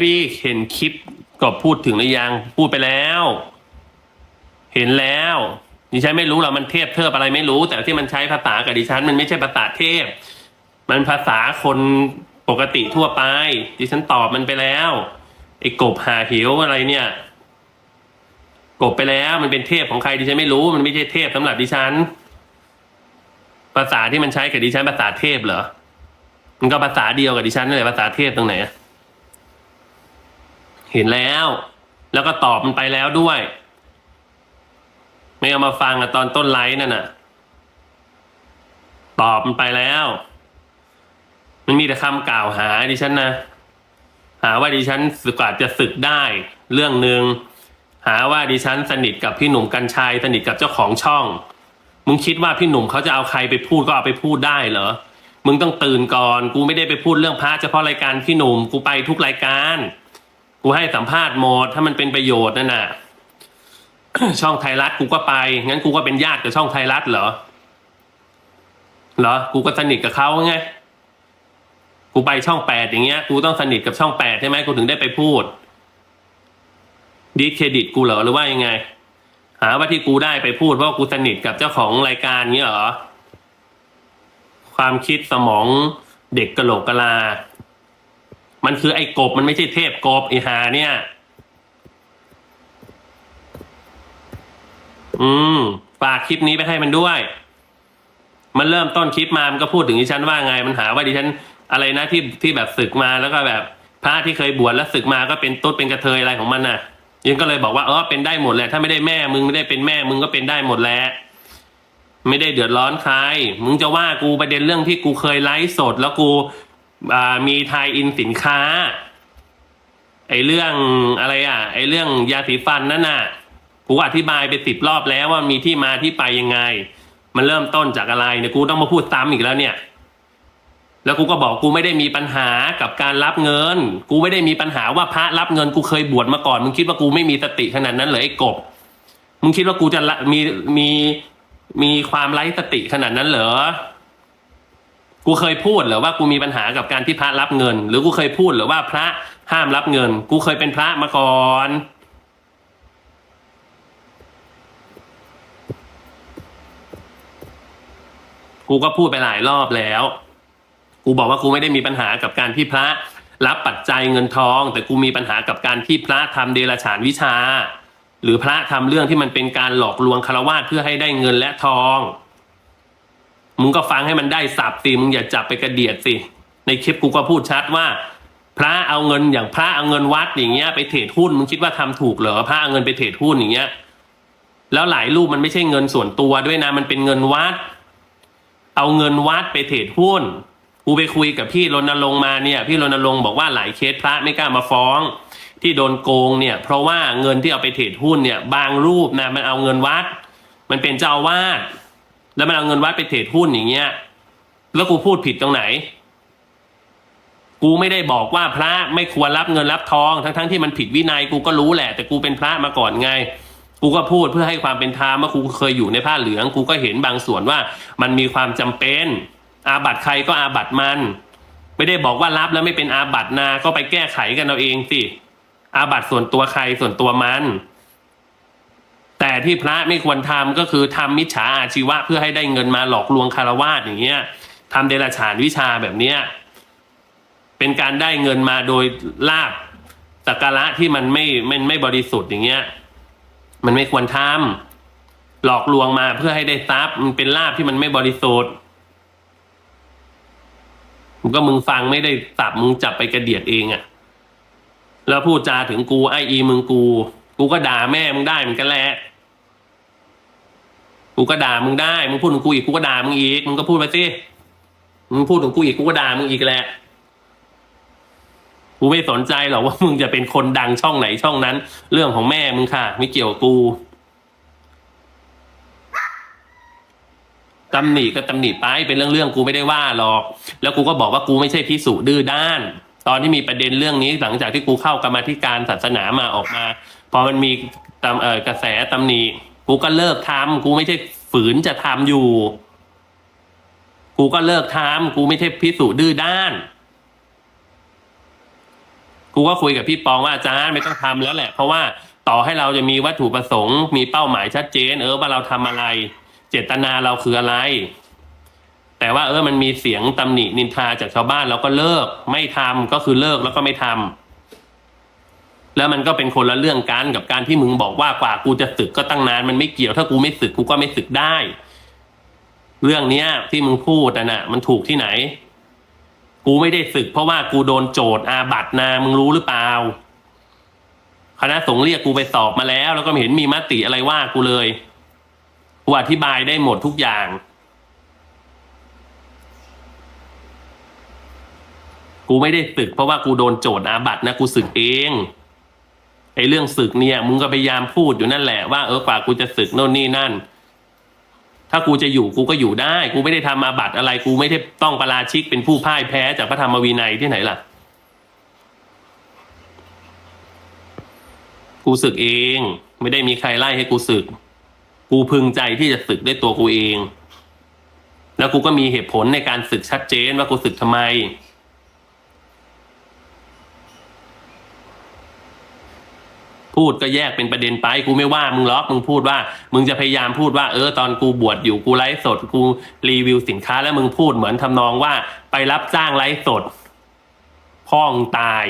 รี่เห็นคลิปก็พูดถึงหรือยัง พูดไปแล้ว เห็นแล้วดิฉันไม่รู้หรอกมันเทพเทิบอะไรไม่รู้ แต่ที่มันใช้ภาษากับดิฉัน มันไม่ใช่ภาษาเทพ มันภาษาคนปกติทั่วไป ดิฉันตอบมันไปแล้วไอ้กบหาหิวอะไรเนี่ย กบไปแล้วมันเป็นเทพของใครดิฉันไม่รู้มันไม่ใช่เทพสำหรับดิฉัน ภาษาที่มันใช้กับดิฉันภาษาเทพเหรอมันก็ภาษาเดียวกับดิฉันนั่นแหละภาษาเทพตรงไหนอะ เห็นแล้ว แล้วก็ตอบมันไปแล้วด้วย ไม่เอามาฟังอะตอนต้นไลฟ์นั่นน่ะ ตอบมันไปแล้ว มันมีแต่คำกล่าวหาดิฉันนะหาว่าดิฉันสึกอาจจะศึกได้ เรื่องหนึ่งหาว่าดิฉันสนิทกับพี่หนุ่มกัญชัยสนิทกับเจ้าของช่อง มึงคิดว่าพี่หนุ่มเขาจะเอาใครไปพูดก็เอาไปพูดได้เหรอ มึงต้องตื่นก่อน กูไม่ได้ไปพูดเรื่องพระเฉพาะรายการพี่หนุ่ม กูไปทุกรายการ กูให้สัมภาษณ์หมดถ้ามันเป็นประโยชน์นั่นน่ะ ช่องไทยรัฐกูก็ไปงั้นกูก็เป็นญาติกับช่องไทยรัฐเหรอเหรอกูก็สนิทกับเขาไงกูไปช่องแปดอย่างเงี้ยกูต้องสนิทกับช่องแปดใช่ไหมกูถึงได้ไปพูดดีเครดิตกูเหรอหรือว่ายังไง หาว่าที่กูได้ไปพูดเพราะกูสนิทกับเจ้าของรายการเงี้ยเหรอความคิดสมองเด็กกะโหลกกะลา มันคือไอ้กบมันไม่ใช่เทพกบไอ้หาเนี่ย อืมฝากคลิปนี้ไปให้มันด้วย มันเริ่มต้นคลิปมา มันก็พูดถึงดิฉันว่าไง มันหาว่าดิฉัน อะไรนะที่ที่แบบศึกมาแล้วก็แบบพระที่เคยบวชแล้วศึกมาก็เป็นตุ๊ดเป็นกระเทยอะไรของมันน่ะ ยังก็เลยบอกว่าเออเป็นได้หมดแหละถ้าไม่ได้แม่มึงไม่ได้เป็นแม่มึงก็เป็นได้หมดแหละไม่ได้เดือดร้อนใคร มึงจะว่ากูประเด็นเรื่องที่กูเคยไลฟ์สด แล้วกู มีทายอินสินค้า ไอ้เรื่องอะไรอะ ไอ้เรื่องยาสีฟันนั่นน่ะกูอธิบายไปสิบรอบแล้วว่ามีที่มาที่ไปยังไง มันเริ่มต้นจากอะไรเนี่ยกูต้องมาพูดซ้ำอีกแล้วเนี่ย แล้วกูก็บอกกูไม่ได้มีปัญหากับการรับเงิน กูไม่ได้มีปัญหาว่าพระรับเงินกูเคยบวชมาก่อน มึงคิดว่ากูไม่มีสติขนาดนั้นเหรอไอ้กบ มึงคิดว่ากูจะมีมีมีความไร้สติขนาดนั้นเหรอ กูเคยพูดหรือว่ากูมีปัญหากับการที่พระรับเงิน หรือกูเคยพูดหรือว่าพระห้ามรับเงิน กูเคยเป็นพระมาก่อนกูก็พูดไปหลายรอบแล้ว กูบอกว่ากูไม่ได้มีปัญหากับการที่พระรับปัจจัยเงินทอง แต่กูมีปัญหากับการที่พระทำเดรัจฉานวิชา หรือพระทำเรื่องที่มันเป็นการหลอกลวงคารวะเพื่อให้ได้เงินและทอง มึงก็ฟังให้มันได้สับสิมึงอย่าจับไปกระเดียดสิในคลิปกูก็พูดชัดว่า พระเอาเงินอย่างพระเอาเงินวัดอย่างเงี้ยไปเทรดหุ้นมึงคิดว่าทำถูกเหรอพระเอาเงินไปเทรดหุ้นอย่างเงี้ยแล้วหลายรูปมันไม่ใช่เงินส่วนตัวด้วยนะมันเป็นเงินวัด เอาเงินวัดไปเทรดหุ้นกูไปคุยกับพี่รณรงค์มาเนี่ย พี่รณรงค์บอกว่าหลายเคสพระไม่กล้ามาฟ้อง ที่โดนโกงเนี่ย เพราะว่าเงินที่เอาไปเทรดหุ้นเนี่ย บางรูปนะมันเอาเงินวัด มันเป็นเจ้าอาวาด แล้วมันเอาเงินวัดไปเทรดหุ้นอย่างเงี้ย แล้วกูพูดผิดตรงไหน กูไม่ได้บอกว่าพระไม่ควรรับเงินรับทอง ทั้งๆที่มันผิดวินัยกูก็รู้แหละ แต่กูเป็นพระมาก่อนไง กูก็พูดเพื่อให้ความเป็นธรรมว่ากูเคยอยู่ในผ้าเหลือง กูก็เห็นบางส่วนว่ามันมีความจำเป็น อาบัตใครก็อาบัตมัน ไม่ได้บอกว่ารับแล้วไม่เป็นอาบัตนา ก็ไปแก้ไขกันเอาเองสิอาบัตส่วนตัวใครส่วนตัวมัน แต่ที่พระไม่ควรทำก็คือทำมิจฉาอาชีวะเพื่อให้ได้เงินมาหลอกลวงคารวาสอย่างเงี้ยทำเดรัจฉานวิชาแบบเนี้ยเป็นการได้เงินมาโดยลาบสักการะที่มันไม่มันไม่บริสุทธิ์อย่างเงี้ย มันไม่ควรทำหลอกลวงมาเพื่อให้ได้ทรัพย์มันเป็นลาบที่มันไม่บริสุทธิ์ก็มึงฟังไม่ได้สับมึงจับไปกระเดียดเองอะแล้วพูดจาถึงกูไออีมึงกู กูก็ด่าแม่มึงได้มือนกันแหละ กูก็ด่ามึงได้ มึงพูดถึงกูอีกกูก็ด่ามึงอีก มึงก็พูดไปสิ มึงพูดถึงกูอีกกูก็ด่ามึงอีกแหละ กูไม่สนใจหรอกว่ามึงจะเป็นคนดังช่องไหนช่องนั้น เรื่องของแม่มึงค่ะ ไม่เกี่ยวกับกูตำหนิก็ตำหนิไปเป็นเรื่องๆกูไม่ได้ว่าหรอก แล้วกูก็บอกว่ากูไม่ใช่พิสุดื้อด้าน ตอนที่มีประเด็นเรื่องนี้หลังจากที่กูเข้ากรรมธิการศาสนามาออกมา พอมันมีกระแสตำหนิ กูก็เลิกทำกูไม่ใช่ฝืนจะทำอยู่ กูก็เลิกทำกูไม่ใช่พิสุดื้อด้าน กูก็คุยกับพี่ปองว่าอาจารย์ไม่ต้องทำแล้วแหละ เพราะว่าต่อให้เราจะมีวัตถุประสงค์ มีเป้าหมายชัดเจน เออว่าเราทำอะไร เจตนาเราคืออะไร แต่ว่าเออมันมีเสียงตำหนินินทาจากชาวบ้านเราก็เลิก ไม่ทำก็คือเลิกแล้วก็ไม่ทำ แล้วมันก็เป็นคนละเรื่องกันกับการที่มึงบอกว่ากว่ากูจะศึกก็ตั้งนานมันไม่เกี่ยวถ้ากูไม่ศึกกูก็ไม่ศึกได้ เรื่องเนี้ย ที่มึงพูดน่ะ มันถูกที่ไหน กูไม่ได้ศึก เพราะว่ากูโดนโจทย์อาบัตนามึงรู้หรือเปล่าคณะสงฆ์เรียกกูไปสอบมาแล้ว แล้วก็ไม่เห็นมีมติอะไรว่ากูเลยกูอธิบายได้หมดทุกอย่าง กูไม่ได้ศึก เพราะว่ากูโดนโจทย์อาบัตนะกูศึกเอง ไอ้เรื่องศึกเนี่ยมึงก็พยายามพูดอยู่นั่นแหละว่าเออกว่ากูจะศึกโน่นนี่นั่น ถ้ากูจะอยู่กูก็อยู่ได้ กูไม่ได้ทำอาบัตอะไร กูไม่ได้ต้องประราชิกเป็นผู้พ่ายแพ้จากพระธรรมวินัยที่ไหนล่ะ กูศึกเอง ไม่ได้มีใครไล่ให้กูศึก กูพึงใจที่จะศึกด้วยตัวกูเอง แล้วกูก็มีเหตุผลในการศึกชัดเจนว่ากูศึกทำไม พูดก็แยกเป็นประเด็นไป กูไม่ว่ามึงหรอกมึงพูดว่า มึงจะพยายามพูดว่าเออตอนกูบวชอยู่กูไลฟ์สดกูรีวิวสินค้าแล้วมึงพูดเหมือนทำนองว่าไปรับจ้างไลฟ์สดพ่องตาย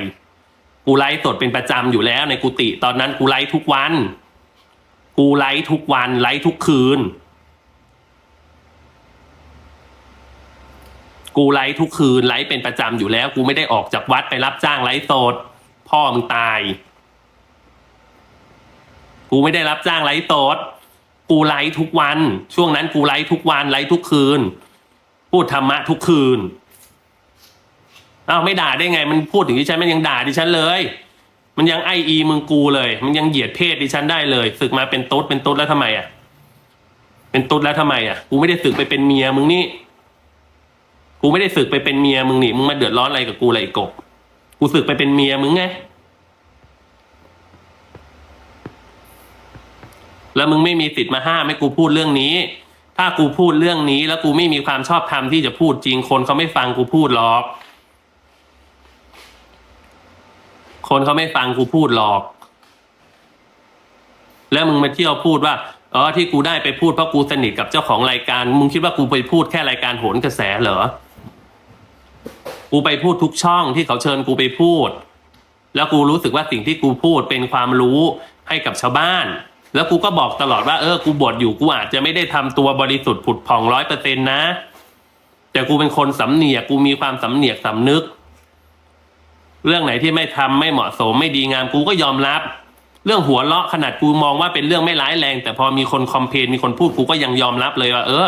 กูไลฟ์สดเป็นประจำอยู่แล้วในกุฏิตอนนั้นกูไลฟ์ทุกวัน กูไลฟ์ทุกวันไลฟ์ทุกคืน กูไลฟ์ทุกคืนไลฟ์เป็นประจำอยู่แล้ว กูไม่ได้ออกจากวัดไปรับจ้างไลฟ์สดพ่อมึงตาย กูไม่ได้รับจ้างไลฟ์สดกูไลฟ์ทุกวัน ช่วงนั้นกูไลฟ์ทุกวันไลฟ์ทุกคืน พูดธรรมะทุกคืนอ้าวไม่ด่าได้ไง มันพูดถึงดิฉันมันยังด่าดิฉันเลย มันยังไออีมึงกูเลย มันยังเหยียดเพศดิฉันได้เลยศึกมาเป็นตุ๊ดเป็นตุ๊ดแล้วทำไมอะเป็นตุ๊ดแล้วทำไมอะกูไม่ได้ศึกไปเป็นเมียมึงนี่กูไม่ได้ศึกไปเป็นเมียมึงนี่มึงมาเดือดร้อนอะไรกับกูเลยไอ้กบกูศึกไปเป็นเมียมึงไง แล้วมึงไม่มีสิทธิ์มาห้ามให้กูพูดเรื่องนี้ ถ้ากูพูดเรื่องนี้ แล้วกูไม่มีความชอบธรรมที่จะพูดจริง คนเขาไม่ฟังกูพูดหรอก คนเขาไม่ฟังกูพูดหรอก แล้วมึงมาเที่ยวพูดว่าอ๋อที่กูได้ไปพูดเพราะกูสนิทกับเจ้าของรายการ มึงคิดว่ากูไปพูดแค่รายการโหนกระแสเหรอ กูไปพูดทุกช่องที่เขาเชิญกูไปพูด แล้วกูรู้สึกว่าสิ่งที่กูพูดเป็นความรู้ให้กับชาวบ้าน แล้วกูก็บอกตลอดว่าเออกูบวชอยู่กูอาจจะไม่ได้ทำตัวบริสุทธิ์ผุดผ่องร้อยเปอร์เซ็นต์นะ แต่กูเป็นคนสำเนียกกูมีความสำเนียกสำนึก เรื่องไหนที่ไม่ทำไม่เหมาะสมไม่ดีงามกูก็ยอมรับ เรื่องหัวเราะขนาดกูมองว่าเป็นเรื่องไม่ร้ายแรง แต่พอมีคนคอมเพนมีคนพูดกูก็ยังยอมรับเลยว่า เออ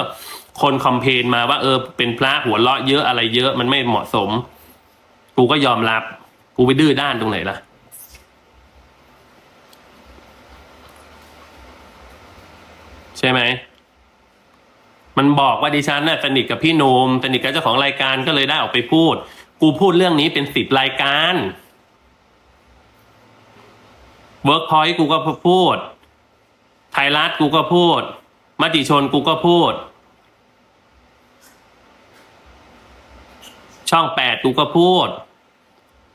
คนคอมเพนมาว่า เออ เป็นพระหัวเราะเยอะอะไรเยอะมันไม่เหมาะสม กูก็ยอมรับ กูไปดื้อด้านตรงไหนล่ะ ช่ไหม มันบอกว่าดิฉันน่ะสนิทกับพี่โนมสนิทกับเจ้าของรายการก็เลยได้ออกไปพูด กูพูดเรื่องนี้เป็นสิบรายการเวิร์กพอยต์กูก็พูด ไทยรัฐกูก็พูด มติชนกูก็พูด ช่องแปดกูก็พูด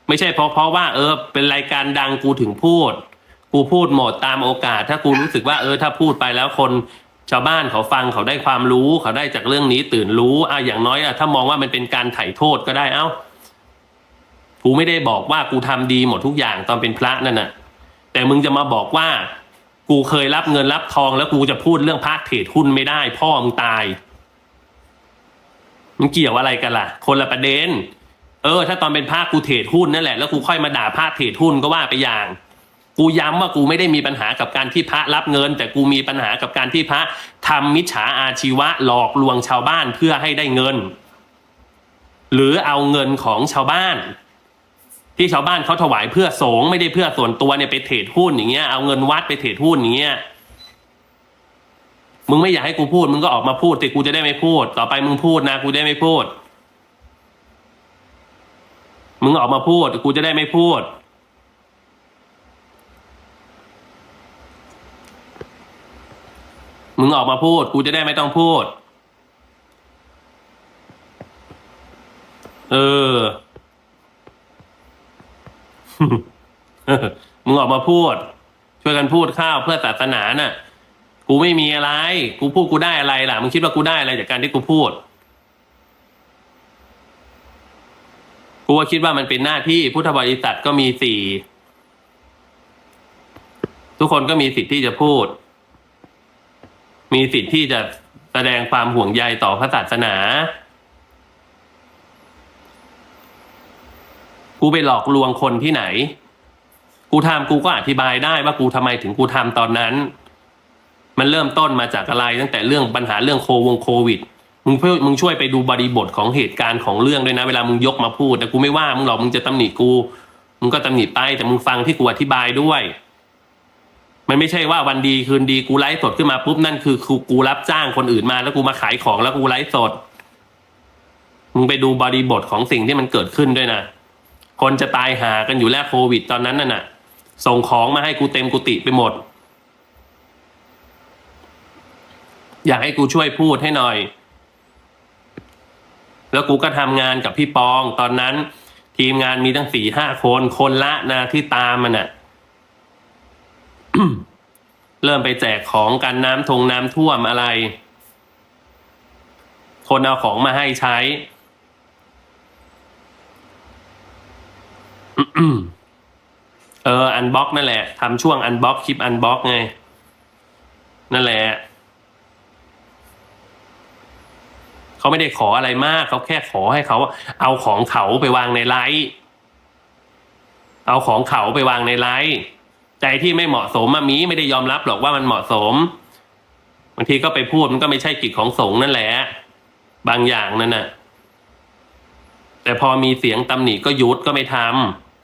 ไม่ใช่เพราะเพราะว่า เออ เป็นรายการดังกูถึงพูด กูพูดหมดตามโอกาส ถ้ากูรู้สึกว่าเออถ้าพูดไปแล้วคนชาวบ้านเขาฟังเขาได้ความรู้เขาได้จากเรื่องนี้ตื่นรู้อะอย่างน้อยอะถ้ามองว่ามันเป็นการไถ่โทษก็ได้เอ้ากูไม่ได้บอกว่ากูทำดีหมดทุกอย่างตอนเป็นพระนั่นน่ะ แต่มึงจะมาบอกว่า กูเคยรับเงินรับทอง แล้วกูจะพูดเรื่องพระเทรดหุ้นไม่ได้ พ่อมึงตายมันเกี่ยวอะไรกันล่ะ คนละประเด็น เออ ถ้าตอนเป็นพระกูเทรดหุ้นนั่นแหละแล้วกูค่อยมาด่าพระเทรดหุ้นก็ว่าไปอย่าง กูย้ำว่ากูไม่ได้มีปัญหากับการที่พระรับเงิน แต่กูมีปัญหากับการที่พระทำมิจฉาอาชีวะหลอกลวงชาวบ้านเพื่อให้ได้เงิน หรือเอาเงินของชาวบ้าน ที่ชาวบ้านเขาถวายเพื่อสงฆ์ไม่ได้เพื่อส่วนตัวเนี่ยไปเทรดหุ้นอย่างเงี้ยเอาเงินวัดไปเทรดหุ้นอย่างเงี้ยมึงไม่อยากให้กูพูด มึงก็ออกมาพูดแต่กูจะได้ไม่พูด ต่อไปมึงพูดนะ กูได้ไม่พูด มึงออกมาพูด กูจะได้ไม่พูด มึงออกมาพูด กูจะได้ไม่ต้องพูด เออ มึงออกมาพูด ช่วยกันพูดข้าวเพื่อศาสนาน่ะ กูไม่มีอะไร กูพูดกูได้อะไรล่ะ มึงคิดว่ากูได้อะไรจากการที่กูพูด กูว่าคิดว่ามันเป็นหน้าที่พุทธบริษัทก็มีสี่ ทุกคนก็มีสิทธิ์ที่จะพูด มีสิทธิ์ที่จะแสดงความห่วงใยต่อพระศาสนา กูไปหลอกลวงคนที่ไหน กูทำกูก็อธิบายได้ว่ากูทำไมถึงกูทำตอนนั้น มันเริ่มต้นมาจากอะไร ตั้งแต่เรื่องปัญหาเรื่องโควงโควิดมึงเพื่อมึงช่วยไปดูบริบทของเหตุการณ์ของเรื่องด้วยนะ เวลามึงยกมาพูดแต่กูไม่ว่ามึงหรอกมึงจะตำหนิกู มึงก็ตำหนิไปแต่มึงฟังที่กูอธิบายด้วย มันไม่ใช่ว่าวันดีคืนดีกูไลฟ์สดขึ้นมาปุ๊บนั่นคือคือกูรับจ้างคนอื่นมา แล้วกูมาขายของแล้วกูไลฟ์สด มึงไปดูบริบทของสิ่งที่มันเกิดขึ้นด้วยนะ คนจะตายหากันอยู่แล้วโควิดตอนนั้นน่ะนะส่งของมาให้กูเต็มกุฏิไปหมด อยากให้กูช่วยพูดให้หน่อย แล้วกูก็ทำงานกับพี่ปองตอนนั้น ทีมงานมีตั้งสี่ห้าคนคนละนะที่ตามมันน่ะ เริ่มไปแจกของกันน้ำทงน้ำท่วมอะไร คนเอาของมาให้ใช้ เออ อันบ็อกนั่นแหละทำช่วงอันบ็อกคลิปอันบ็อกไง นั่นแหละเขาไม่ได้ขออะไรมาก เขาแค่ขอให้เขา เอาของเขาไปวางในไลฟ์เอาของเขาไปวางในไลฟ์ ใจที่ไม่เหมาะสมมามีไม่ได้ยอมรับหรอกว่ามันเหมาะสมบางทีก็ไปพูดมันก็ไม่ใช่กิจของสงฆ์นั่นแหละ บางอย่างนั่นน่ะ แต่พอมีเสียงตำหนิก็ยุดก็ไม่ท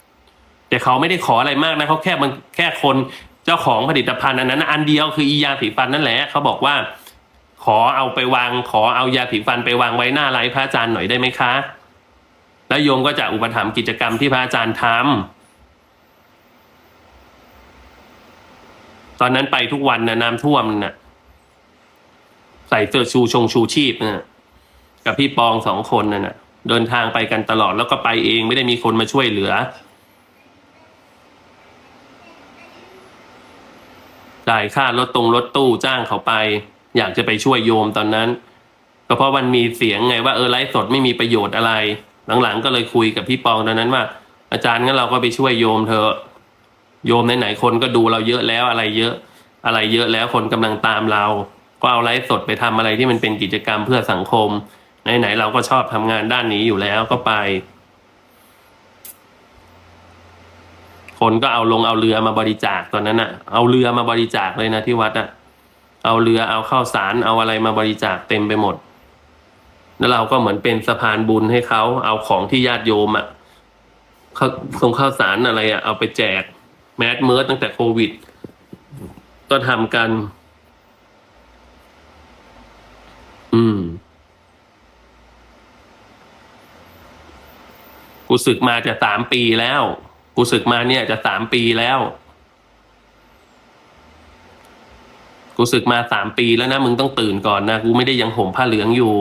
ำแต่เขาไม่ได้ขออะไรมากนะเขาแค่มันแค่คนเจ้าของผลิตภัณฑ์อันนั้นอันเดียวคืออียาสีฟันนั่นแหละเขาบอกว่า ขอเอาไปวาง ขอเอายาสีฟันไปวางไว้หน้าไลฟ์พระอาจารย์หน่อยได้ไหมคะ แล้วโยมก็จะอุปถัมภ์กิจกรรมที่พระอาจารย์ทำ ตอนนั้นไปทุกวันนะน้ำท่วมนะใส่เสื้อชูชงชูชีพนะกับพี่ปองสองคนนั่นะเดินทางไปกันตลอดแล้วก็ไปเองไม่ได้มีคนมาช่วยเหลือจ่ายค่ารถตรงรถตู้จ้างเขาไป อยากจะไปช่วยโยมตอนนั้น ก็เพราะมันมีเสียงไงว่าเออไลฟ์สดไม่มีประโยชน์อะไร หลังๆก็เลยคุยกับพี่ปองตอนนั้นว่า อาจารย์งั้นเราก็ไปช่วยโยมเธอะ โยมไหนๆคนก็ดูเราเยอะแล้วอะไรเยอะ อะไรเยอะแล้วคนกำลังตามเรา ก็เอาไลฟ์สดไปทำอะไรที่มันเป็นกิจกรรมเพื่อสังคม ไหนๆเราก็ชอบทำงานด้านนี้อยู่แล้วก็ไป คนก็เอาลงเอาเรือมาบริจาคตอนนั้นอะเอาเรือมาบริจาคเลยนะที่วัดอะเอาเรือเอาข้าวสารเอาอะไรมาบริจาคเต็มไปหมด แล้วเราก็เหมือนเป็นสะพานบุญให้เขาเอาของที่ญาติโยมอะเขาส่งข้าวสารอะไรอะเอาไปแจก แมสเมิร์ดตั้งแต่โควิด ก็ทำกัน อืม กูศึกมาจะสามปีแล้ว กูศึกมาเนี่ยจะสามปีแล้ว กูศึกมาสามปีแล้วนะ มึงต้องตื่นก่อนนะ กูไม่ได้ยังห่มผ้าเหลืองอยู่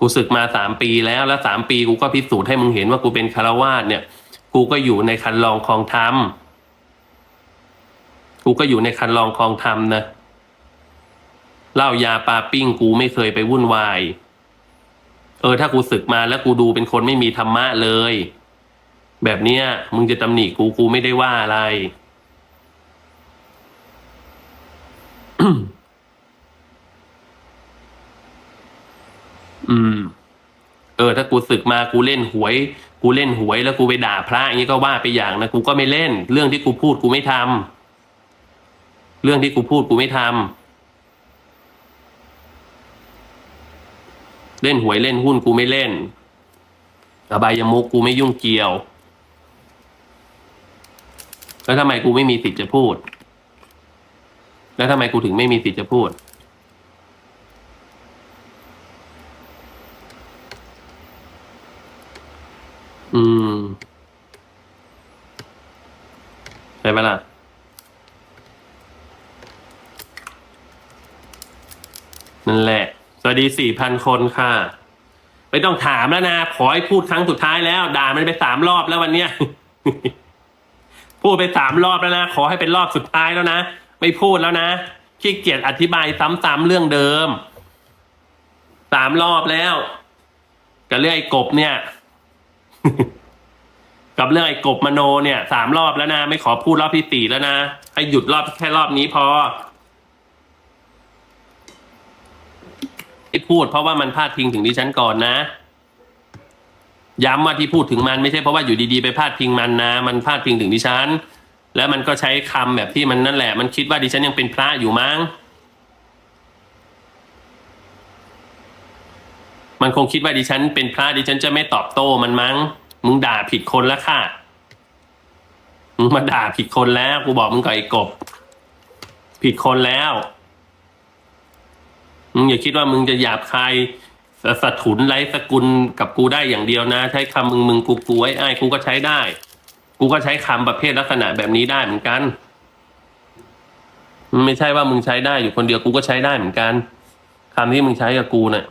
กูศึกมาสามปีแล้วแล้วสามปีกูก็พิสูจน์ให้มึงเห็นว่ากูเป็นคารวาสเนี่ย กูก็อยู่ในคันลองคลองธรรม กูก็อยู่ในคันลองคลองธรรมนะเหล้ายาปลาปิ้งกูไม่เคยไปวุ่นวาย เออ ถ้ากูศึกมาแล้วกูดูเป็นคนไม่มีธรรมะเลย แบบเนี้ย มึงจะตำหนิกูกูไม่ได้ว่าอะไรอืม เออ ถ้ากูศึกมากูเล่นหวย กูเล่นหวยแล้วกูไปด่าพระอย่างนี้ก็ว่าไปอย่างนะกูก็ไม่เล่น เรื่องที่กูพูดกูไม่ทำ เรื่องที่กูพูดกูไม่ทำเล่นหวยเล่นหุ้นกูไม่เล่นอบายมุกกูไม่ยุ่งเกี่ยว แล้วทำไมกูไม่มีสิทธิ์จะพูด แล้วทำไมกูถึงไม่มีสิทธิ์จะพูดอืมใช่ไหมล่ะ นั่นแหละ สวัสดีสี่พันคนค่ะ ไม่ต้องถามแล้วนะ ขอให้พูดครั้งสุดท้ายแล้ว ด่ามันไปสามรอบแล้ววันเนี้ย พูดไปสามรอบแล้วนะ ขอให้เป็นรอบสุดท้ายแล้วนะ ไม่พูดแล้วนะ ขี้เกียจอธิบายซ้ำๆเรื่องเดิม สามรอบแล้ว กับเรื่องไอ้กบเนี่ย กับเรื่องไอ้กบมโนเนี่ย สามรอบแล้วนะ ไม่ขอพูดรอบที่สี่แล้วนะ ให้หยุดรอบแค่รอบนี้พอ ที่พูดเพราะว่ามันพาดพิงถึงดิฉันก่อนนะ ย้ำว่าที่พูดถึงมันไม่ใช่เพราะว่าอยู่ดีๆไปพาดพิงมันนะ มันพาดพิงถึงดิฉัน แล้วมันก็ใช้คำแบบที่มันนั่นแหละ มันคิดว่าดิฉันยังเป็นพระอยู่มั้ง มันคงคิดว่าดิฉันเป็นพระดิฉันจะไม่ตอบโต้มันมั้ง มึงด่าผิดคนแล้วค่ะ มึงมาด่าผิดคนแล้ว กูบอกมึงกับไอ้กบ ผิดคนแล้ว มึงอย่าคิดว่ามึงจะหยาบคายสะถุนไร้สกุลกับกูได้อย่างเดียวนะ ใช้คำมึงมึงกูกูไอ้ไอ้กูก็ใช้ได้ กูก็ใช้คำประเภทลักษณะแบบนี้ได้เหมือนกันมันไม่ใช่ว่ามึงใช้ได้อยู่คนเดียวกูก็ใช้ได้เหมือนกันคำที่มึงใช้กับกูเนะ่ะ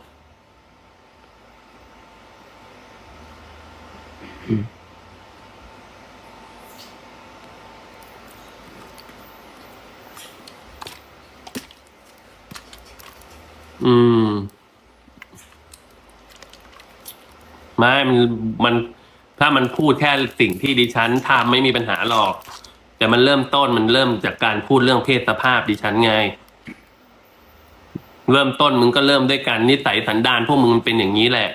อืม ไม่มันมัน ถ้ามันพูดแค่สิ่งที่ดิฉันทำไม่มีปัญหาหรอก แต่มันเริ่มต้นมันเริ่มจากการพูดเรื่องเพศสภาพดิฉันไง เริ่มต้นมึงก็เริ่มด้วยการนิสัยสันดานพวกมึงเป็นอย่างนี้แหละ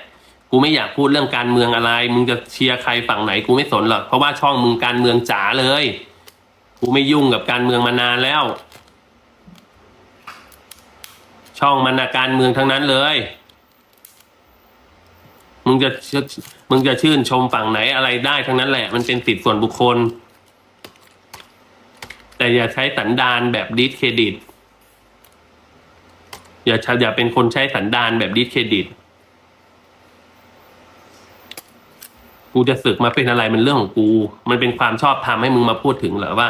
กูไม่อยากพูดเรื่องการเมืองอะไร มึงจะเชียร์ใครฝั่งไหนกูไม่สนหรอกเพราะว่าช่องมึงการเมืองจ๋าเลย กูไม่ยุ่งกับการเมืองมานานแล้ว ช่องมันนะการเมืองทั้งนั้นเลย มึงจะมึงจะชื่นชมฝั่งไหนอะไรได้ทั้งนั้นแหละ มันเป็นสิทธิส่วนบุคคล แต่อย่าใช้สันดานแบบดิสเครดิต อย่าอย่าเป็นคนใช้สันดานแบบดิสเครดิตกูจะศึกมาเป็นอะไรมันเรื่องของกู มันเป็นความชอบธรรมให้มึงมาพูดถึงเหรอว่า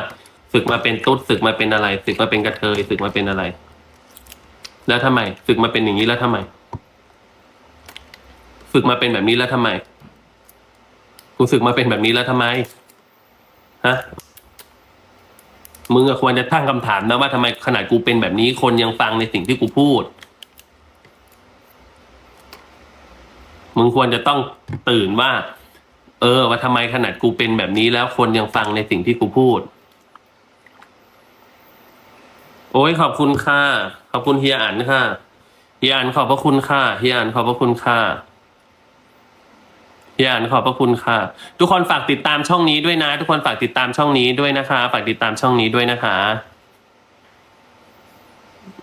ศึกมาเป็นตุ๊ดศึกมาเป็นอะไรศึกมาเป็นกระเทยศึกมาเป็นอะไร แล้วทำไม ฝึกมาเป็นอย่างนี้แล้วทำไม ฝึกมาเป็นแบบนี้แล้วทำไมกูฝึกมาเป็นแบบนี้แล้วทำไม ฮะ มึงควรจะตั้งคำถามนะว่าทำไมขนาดกูเป็นแบบนี้ คนยังฟังในสิ่งที่กูพูด มึงควรจะต้องตื่นว่า เออ ว่าทำไมขนาดกูเป็นแบบนี้แล้วคนยังฟังในสิ่งที่กูพูด โอ้ยขอบคุณค่ะ ขอบคุณเฮียอันค่ะเฮียอันขอบพระคุณค่ะเฮียอันขอบพระคุณค่ะเฮียอันขอบพระคุณค่ะ ทุกคนฝากติดตามช่องนี้ด้วยนะ ทุกคนฝากติดตามช่องนี้ด้วยนะคะ ฝากติดตามช่องนี้ด้วยนะคะ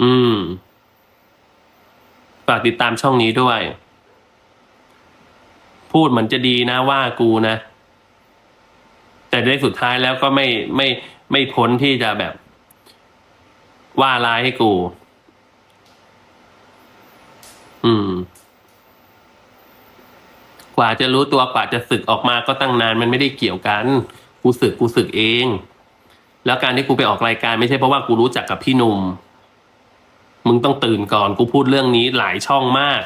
อืม ฝากติดตามช่องนี้ด้วย พูดเหมือนจะดีนะว่ากูนะ แต่ในสุดท้ายแล้วก็ไม่ไม่ไม่พ้นที่จะแบบ ว่าร้ายให้กู อืม กว่าจะรู้ตัวกว่าจะสึกออกมาก็ตั้งนานมันไม่ได้เกี่ยวกัน กูสึกกูสึกเอง แล้วการที่กูไปออกรายการไม่ใช่เพราะว่ากูรู้จักกับพี่หนุ่ม มึงต้องตื่นก่อนกูพูดเรื่องนี้หลายช่องมาก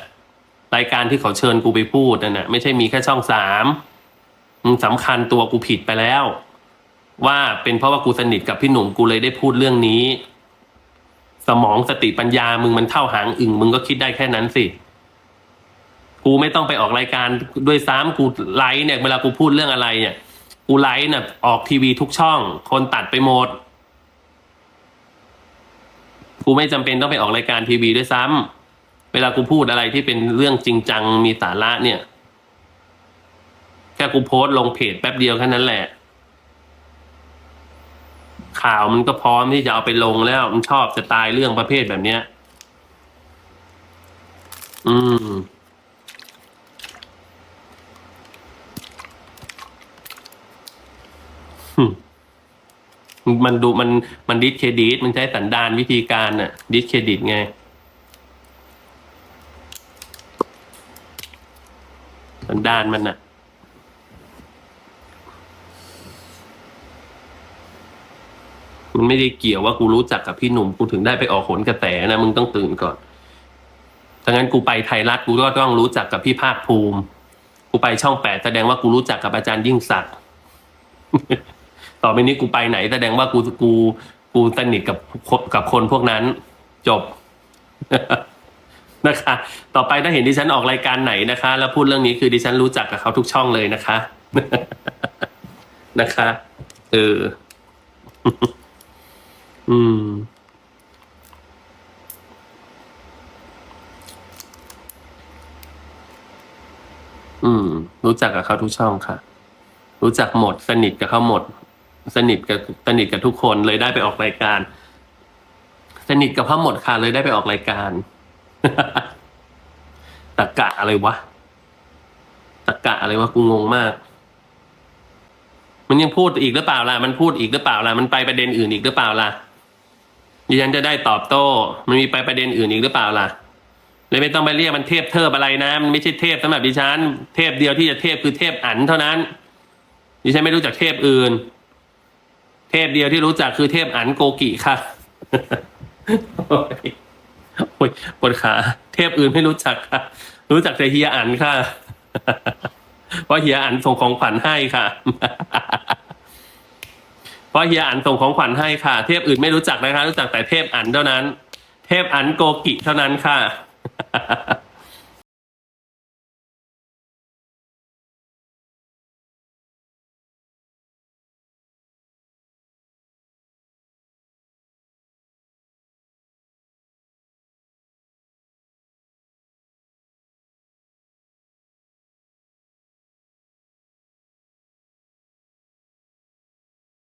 รายการที่เขาเชิญกูไปพูดนั่นนะไม่ใช่มีแค่ช่องสามมึงสำคัญตัวกูผิดไปแล้ว ว่าเป็นเพราะว่ากูสนิทกับพี่หนุ่มกูเลยได้พูดเรื่องนี้ สมองสติปัญญามึงมันเท่าหางอึ่งมึงก็คิดได้แค่นั้นสิ กูไม่ต้องไปออกรายการด้วยซ้ำกูไลฟ์เนี่ย เวลากูพูดเรื่องอะไรเนี่ย กูไลฟ์เนี่ยออกทีวีทุกช่อง คนตัดไปหมด กูไม่จำเป็นต้องไปออกรายการทีวีด้วยซ้ำเวลากูพูดอะไรที่เป็นเรื่องจริงจังมีสาระเนี่ย แค่กูโพสต์ลงเพจแป๊บเดียวแค่นั้นแหละ ข่าวมันก็พร้อมที่จะเอาไปลงแล้ว มันชอบสไตล์เรื่องประเภทแบบเนี้ย อืม มันดูมันมันดิสเครดิตมันใช้สันดานวิธีการน่ะ ดิสเครดิตไงสันดานมันน่ะ มันไม่ได้เกี่ยวว่ากูรู้จักกับพี่หนุ่มกูถึงได้ไปออกโหนกระแสนะมึงต้องตื่นก่อนถ้างั้นกูไปไทยรัฐกูก็ต้องรู้จักกับพี่ภาคภูมิ กูไปช่องแปดแสดงว่ากูรู้จักกับอาจารย์ยิ่งศักดิ์ต่อไปนี้กูไปไหน แสดงว่ากูกูกูสนิทกับกับคนพวกนั้น จบนะคะ ต่อไปถ้าเห็นดิฉันออกรายการไหนนะคะ แล้วพูดเรื่องนี้คือดิฉันรู้จักกับเขาทุกช่องเลยนะคะ นะคะ เออ อืม อืม รู้จักกับเขาทุกช่องค่ะ รู้จักหมด สนิทกับเขาหมด สนิทกับสนิทกับทุกคนเลยได้ไปออกรายการ สนิทกับเขาหมดค่ะเลยได้ไปออกรายการ ตะกะอะไรวะตะกะอะไรวะกูงงมาก มันยังพูดอีกหรือเปล่าล่ะ มันพูดอีกหรือเปล่าล่ะ มันไปประเด็นอื่นอีกหรือเปล่าล่ะ ดิฉันจะได้ตอบโต้ มันมีไปประเด็นอื่นอีกหรือเปล่าล่ะเลยไม่ต้องไปเรียกมันเทพเทิบอะไรนะ มันไม่ใช่เทพสำหรับดิฉัน เทพเดียวที่จะเทพคือเทพอันเท่านั้น ดิฉันไม่รู้จักเทพอื่น เทพเดียวที่รู้จักคือเทพอันโกกิค่ะโอ้ยโอ้ยปวดขา เทพอื่นไม่รู้จักค่ะ รู้จักแต่เฮียอันค่ะ เพราะเฮียอันส่งของขวัญให้ค่ะ เพราะเฮียอันส่งของขวัญให้ค่ะ เทพอื่นไม่รู้จักนะคะ รู้จักแต่เทพอันเท่านั้น เทพอันโกกิเท่านั้นค่ะ